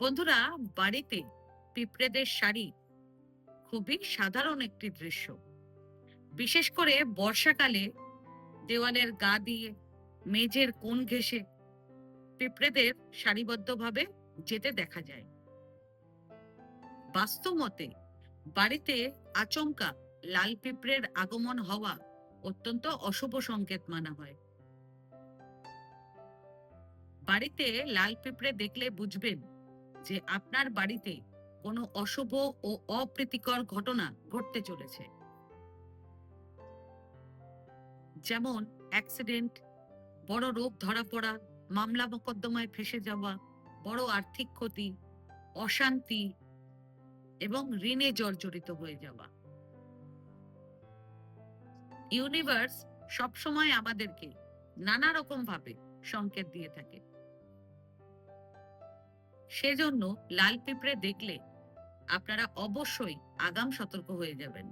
বন্ধুরা, বাড়িতে পিঁপড়েদের শাড়ি খুবই সাধারণ একটি দৃশ্য। বিশেষ করে বর্ষাকালে দেওয়ালের গা দিয়ে মেঝের কোণ ঘেঁষে পিঁপড়েদের সারিবদ্ধভাবে যেতে দেখা যায়। বাস্তবমতে বাড়িতে আচমকা লাল পিঁপড়ের আগমন হওয়া অত্যন্ত অশুভ সংকেত মানা হয়। বাড়িতে লাল পিঁপড়ে দেখলে বুঝবেন যে আপনার বাড়িতে কোনো অশুভ ও অপ্রীতিকর ঘটনা ঘটতে চলেছে। যেমন অ্যাক্সিডেন্ট বড় রোগ ধরা পড়া, মামলা মোকদ্দমায় ফেসে যাওয়া, বড় আর্থিক ক্ষতি, অশান্তি এবং ঋণে জর্জরিত হয়ে যাওয়া। ইউনিভার্স সবসময় আমাদেরকে নানা রকম ভাবে সংকেত দিয়ে থাকে। সেজন্য লাল পিঁপড়ে দেখলে আপনারা অবশ্যই আগাম সতর্ক হয়ে যাবেন।